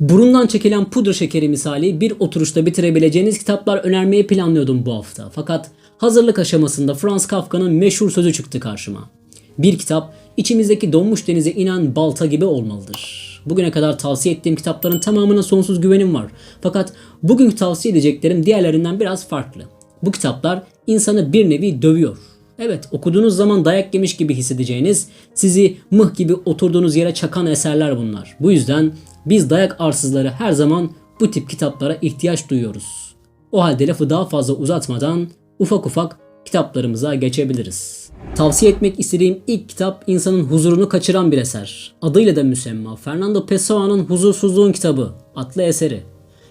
Burundan çekilen pudra şekeri misali bir oturuşta bitirebileceğiniz kitaplar önermeyi planlıyordum bu hafta. Fakat hazırlık aşamasında Franz Kafka'nın meşhur sözü çıktı karşıma. Bir kitap içimizdeki donmuş denize inen balta gibi olmalıdır. Bugüne kadar tavsiye ettiğim kitapların tamamına sonsuz güvenim var. Fakat bugün tavsiye edeceklerim diğerlerinden biraz farklı. Bu kitaplar insanı bir nevi dövüyor. Evet okuduğunuz zaman dayak yemiş gibi hissedeceğiniz, sizi mıh gibi oturduğunuz yere çakan eserler bunlar. Bu yüzden biz dayak arsızları her zaman bu tip kitaplara ihtiyaç duyuyoruz. O halde lafı daha fazla uzatmadan ufak ufak kitaplarımıza geçebiliriz. Tavsiye etmek istediğim ilk kitap insanın huzurunu kaçıran bir eser. Adıyla da müsemma Fernando Pessoa'nın Huzursuzluğun Kitabı adlı eseri.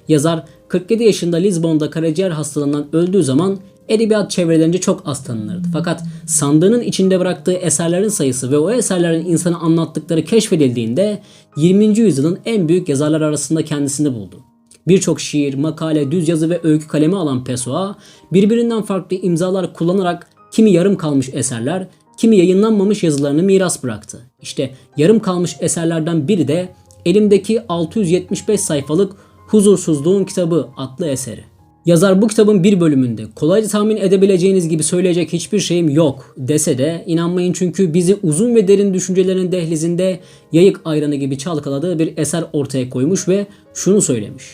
Yazar 47 yaşında Lizbon'da karaciğer hastalığından öldüğü zaman edebiyat çevrelerince çok az tanınırdı. Fakat sandığının içinde bıraktığı eserlerin sayısı ve o eserlerin insana anlattıkları keşfedildiğinde 20. yüzyılın en büyük yazarlar arasında kendisini buldu. Birçok şiir, makale, düz yazı ve öykü kalemi alan Pessoa, birbirinden farklı imzalar kullanarak kimi yarım kalmış eserler, kimi yayınlanmamış yazılarını miras bıraktı. İşte yarım kalmış eserlerden biri de elimdeki 675 sayfalık Huzursuzluğun Kitabı adlı eseri. Yazar bu kitabın bir bölümünde kolayca tahmin edebileceğiniz gibi söyleyecek hiçbir şeyim yok dese de inanmayın çünkü bizi uzun ve derin düşüncelerin dehlizinde yayık ayranı gibi çalkaladığı bir eser ortaya koymuş ve şunu söylemiş.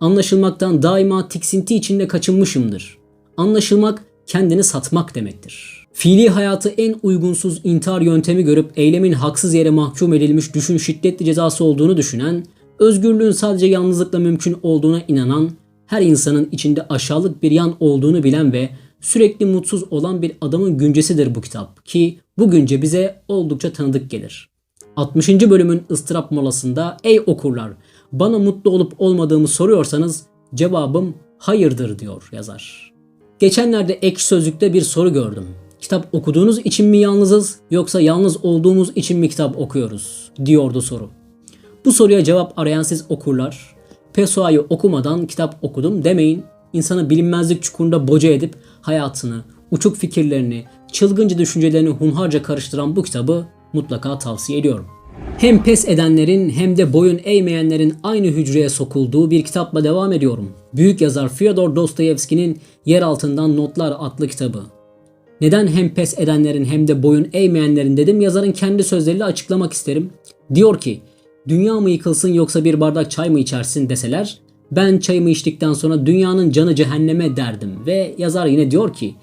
Anlaşılmaktan daima tiksinti içinde kaçınmışımdır. Anlaşılmak kendini satmak demektir. Fiili hayatı en uygunsuz intihar yöntemi görüp eylemin haksız yere mahkum edilmiş düşün şiddetli cezası olduğunu düşünen, özgürlüğün sadece yalnızlıkla mümkün olduğuna inanan, her insanın içinde aşağılık bir yan olduğunu bilen ve sürekli mutsuz olan bir adamın güncesidir bu kitap ki bu günce bize oldukça tanıdık gelir. 60. bölümün ıstırap molasında ey okurlar bana mutlu olup olmadığımı soruyorsanız cevabım hayırdır diyor yazar. Geçenlerde ekşi sözlükte bir soru gördüm. Kitap okuduğunuz için mi yalnızız yoksa yalnız olduğumuz için mi kitap okuyoruz diyordu soru. Bu soruya cevap arayan siz okurlar Pessoa'yı okumadan kitap okudum demeyin. İnsanı bilinmezlik çukurunda boca edip hayatını, uçuk fikirlerini, çılgınca düşüncelerini hunharca karıştıran bu kitabı mutlaka tavsiye ediyorum. Hem pes edenlerin hem de boyun eğmeyenlerin aynı hücreye sokulduğu bir kitapla devam ediyorum. Büyük yazar Fyodor Dostoyevski'nin Yer Altından Notlar adlı kitabı. Neden hem pes edenlerin hem de boyun eğmeyenlerin dedim yazarın kendi sözleriyle açıklamak isterim. Diyor ki dünya mı yıkılsın yoksa bir bardak çay mı içersin deseler ben çayımı içtikten sonra dünyanın canı cehenneme derdim ve yazar yine diyor ki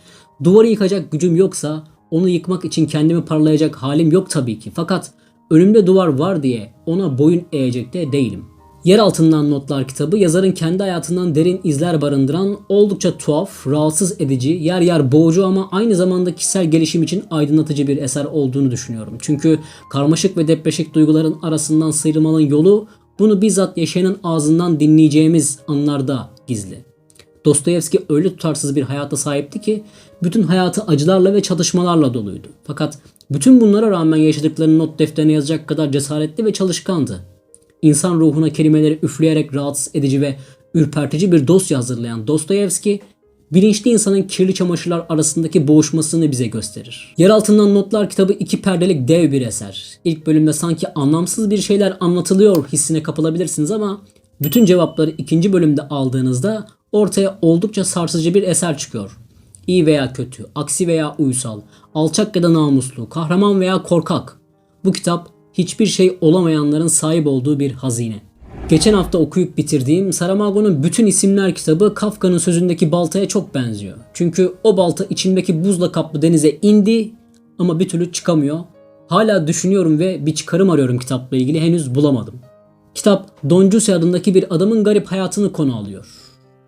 duvarı yıkacak gücüm yoksa onu yıkmak için kendimi parlayacak halim yok tabii ki fakat önümde duvar var diye ona boyun eğecek de değilim. Yer altından notlar kitabı yazarın kendi hayatından derin izler barındıran oldukça tuhaf, rahatsız edici, yer yer boğucu ama aynı zamanda kişisel gelişim için aydınlatıcı bir eser olduğunu düşünüyorum. Çünkü karmaşık ve depreşik duyguların arasından sıyrılmanın yolu bunu bizzat yaşayanın ağzından dinleyeceğimiz anlarda gizli. Dostoyevski öyle tutarsız bir hayata sahipti ki bütün hayatı acılarla ve çatışmalarla doluydu. Fakat bütün bunlara rağmen yaşadıklarını not defterine yazacak kadar cesaretli ve çalışkandı. İnsan ruhuna kelimeleri üfleyerek rahatsız edici ve ürpertici bir dosya hazırlayan Dostoyevski, bilinçli insanın kirli çamaşırlar arasındaki boğuşmasını bize gösterir. Yer altından notlar kitabı iki perdelik dev bir eser. İlk bölümde sanki anlamsız bir şeyler anlatılıyor hissine kapılabilirsiniz ama bütün cevapları ikinci bölümde aldığınızda ortaya oldukça sarsıcı bir eser çıkıyor. İyi veya kötü, aksi veya uysal, alçak ya da namuslu, kahraman veya korkak. Bu kitap hiçbir şey olamayanların sahip olduğu bir hazine. Geçen hafta okuyup bitirdiğim Saramago'nun Bütün İsimler kitabı Kafka'nın sözündeki baltaya çok benziyor. Çünkü o balta içindeki buzla kaplı denize indi ama bir türlü çıkamıyor. Hala düşünüyorum ve bir çıkarım arıyorum kitapla ilgili henüz bulamadım. Kitap Don Giuseppe adındaki bir adamın garip hayatını konu alıyor.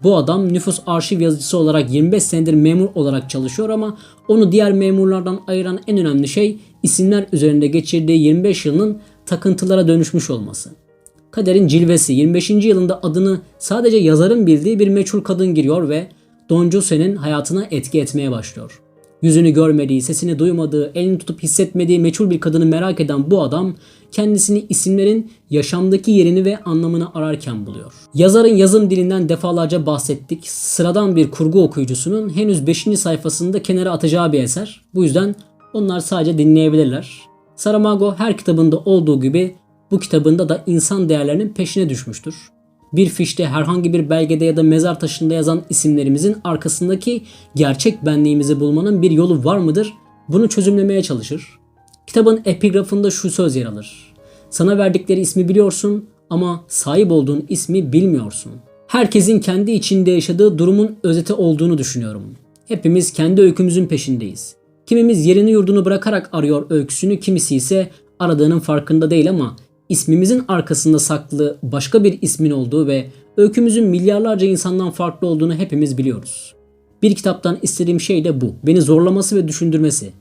Bu adam nüfus arşiv yazıcısı olarak 25 senedir memur olarak çalışıyor ama onu diğer memurlardan ayıran en önemli şey isimler üzerinde geçirdiği 25 yılının takıntılara dönüşmüş olması. Kaderin cilvesi 25. yılında adını sadece yazarın bildiği bir meçhul kadın giriyor ve Don Giuseppe'nin hayatına etki etmeye başlıyor. Yüzünü görmediği, sesini duymadığı, elini tutup hissetmediği meçhul bir kadını merak eden bu adam kendisini isimlerin yaşamdaki yerini ve anlamını ararken buluyor. Yazarın yazım dilinden defalarca bahsettik. Sıradan bir kurgu okuyucusunun henüz 5. sayfasında kenara atacağı bir eser. Bu yüzden onlar sadece dinleyebilirler. Saramago her kitabında olduğu gibi bu kitabında da insan değerlerinin peşine düşmüştür. Bir fişte herhangi bir belgede ya da mezar taşında yazan isimlerimizin arkasındaki gerçek benliğimizi bulmanın bir yolu var mıdır? Bunu çözümlemeye çalışır. Kitabın epigrafında şu söz yer alır. Sana verdikleri ismi biliyorsun ama sahip olduğun ismi bilmiyorsun. Herkesin kendi içinde yaşadığı durumun özeti olduğunu düşünüyorum. Hepimiz kendi öykümüzün peşindeyiz. Kimimiz yerini yurdunu bırakarak arıyor öyküsünü, kimisi ise aradığının farkında değil ama ismimizin arkasında saklı başka bir ismin olduğu ve öykümüzün milyarlarca insandan farklı olduğunu hepimiz biliyoruz. Bir kitaptan istediğim şey de bu. Beni zorlaması ve düşündürmesi.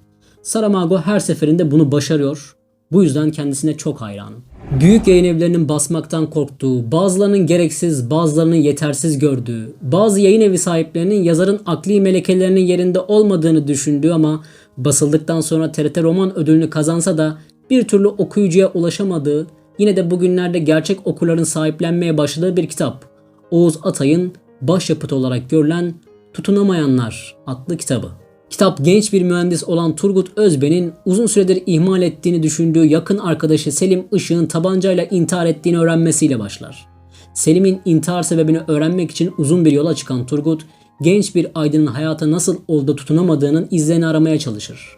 Saramago her seferinde bunu başarıyor. Bu yüzden kendisine çok hayranım. Büyük yayın evlerinin basmaktan korktuğu, bazılarının gereksiz, bazılarının yetersiz gördüğü, bazı yayın evi sahiplerinin yazarın akli melekelerinin yerinde olmadığını düşündüğü ama basıldıktan sonra TRT Roman ödülünü kazansa da bir türlü okuyucuya ulaşamadığı, yine de bugünlerde gerçek okurların sahiplenmeye başladığı bir kitap. Oğuz Atay'ın başyapıt olarak görülen Tutunamayanlar adlı kitabı. Kitap genç bir mühendis olan Turgut Özben'in uzun süredir ihmal ettiğini düşündüğü yakın arkadaşı Selim Işık'ın tabancayla intihar ettiğini öğrenmesiyle başlar. Selim'in intihar sebebini öğrenmek için uzun bir yola çıkan Turgut, genç bir aydının hayata nasıl oldu tutunamadığının izlerini aramaya çalışır.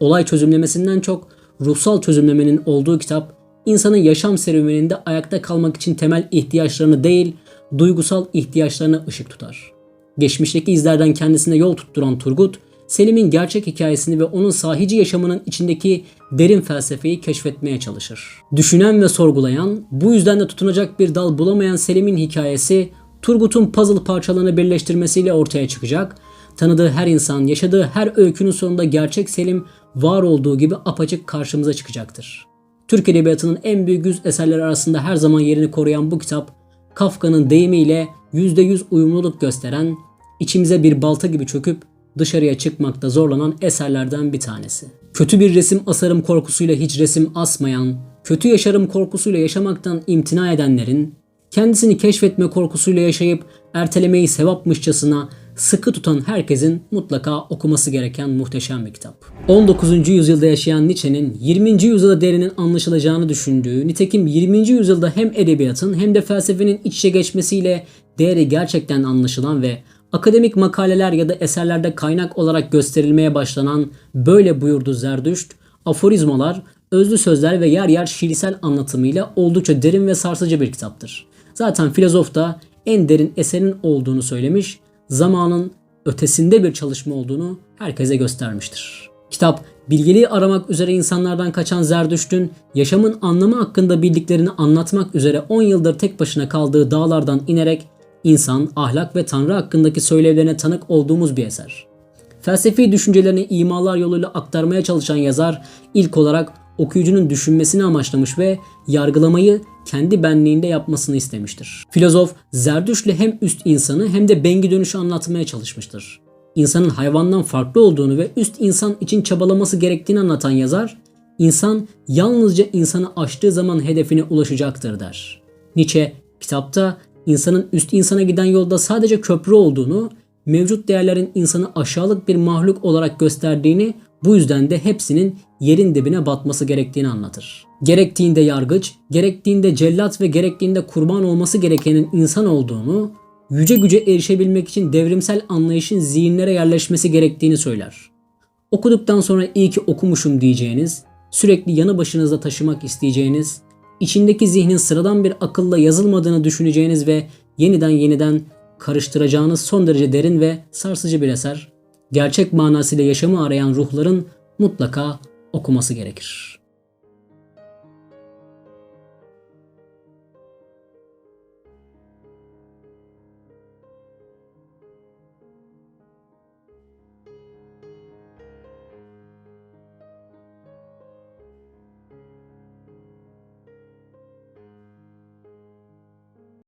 Olay çözümlemesinden çok ruhsal çözümlemenin olduğu kitap, insanın yaşam serüveninde ayakta kalmak için temel ihtiyaçlarını değil, duygusal ihtiyaçlarına ışık tutar. Geçmişteki izlerden kendisine yol tutturan Turgut, Selim'in gerçek hikayesini ve onun sahici yaşamının içindeki derin felsefeyi keşfetmeye çalışır. Düşünen ve sorgulayan, bu yüzden de tutunacak bir dal bulamayan Selim'in hikayesi Turgut'un puzzle parçalarını birleştirmesiyle ortaya çıkacak. Tanıdığı her insan, yaşadığı her öykünün sonunda gerçek Selim var olduğu gibi apaçık karşımıza çıkacaktır. Türk Edebiyatı'nın en büyük yüz eserleri arasında her zaman yerini koruyan bu kitap, Kafka'nın deyimiyle %100 uyumluluk gösteren, içimize bir balta gibi çöküp dışarıya çıkmakta zorlanan eserlerden bir tanesi. Kötü bir resim asarım korkusuyla hiç resim asmayan, kötü yaşarım korkusuyla yaşamaktan imtina edenlerin, kendisini keşfetme korkusuyla yaşayıp ertelemeyi sevapmışçasına sıkı tutan herkesin mutlaka okuması gereken muhteşem bir kitap. 19. yüzyılda yaşayan Nietzsche'nin 20. yüzyılda derinin anlaşılacağını düşündüğü, nitekim 20. yüzyılda hem edebiyatın hem de felsefenin iç içe geçmesiyle değeri gerçekten anlaşılan ve akademik makaleler ya da eserlerde kaynak olarak gösterilmeye başlanan böyle buyurdu Zerdüşt, aforizmalar, özlü sözler ve yer yer şiirsel anlatımıyla oldukça derin ve sarsıcı bir kitaptır. Zaten filozof da en derin eserin olduğunu söylemiş, zamanın ötesinde bir çalışma olduğunu herkese göstermiştir. Kitap, bilgeliği aramak üzere insanlardan kaçan Zerdüşt'ün yaşamın anlamı hakkında bildiklerini anlatmak üzere 10 yıldır tek başına kaldığı dağlardan inerek insan, ahlak ve tanrı hakkındaki söylevlerine tanık olduğumuz bir eser. Felsefi düşüncelerini imalar yoluyla aktarmaya çalışan yazar ilk olarak okuyucunun düşünmesini amaçlamış ve yargılamayı kendi benliğinde yapmasını istemiştir. Filozof Zerdüşt'le hem üst insanı hem de bengi dönüşü anlatmaya çalışmıştır. İnsanın hayvandan farklı olduğunu ve üst insan için çabalaması gerektiğini anlatan yazar, insan yalnızca insanı aştığı zaman hedefine ulaşacaktır der. Nietzsche kitapta insanın üst insana giden yolda sadece köprü olduğunu, mevcut değerlerin insanı aşağılık bir mahluk olarak gösterdiğini, bu yüzden de hepsinin yerin dibine batması gerektiğini anlatır. Gerektiğinde yargıç, gerektiğinde cellat ve gerektiğinde kurban olması gerekenin insan olduğunu, yüce güce erişebilmek için devrimsel anlayışın zihinlere yerleşmesi gerektiğini söyler. Okuduktan sonra iyi ki okumuşum diyeceğiniz, sürekli yanı başınızda taşımak isteyeceğiniz, içindeki zihnin sıradan bir akılla yazılmadığını düşüneceğiniz ve yeniden yeniden karıştıracağınız son derece derin ve sarsıcı bir eser. Gerçek manasıyla yaşamı arayan ruhların mutlaka okuması gerekir.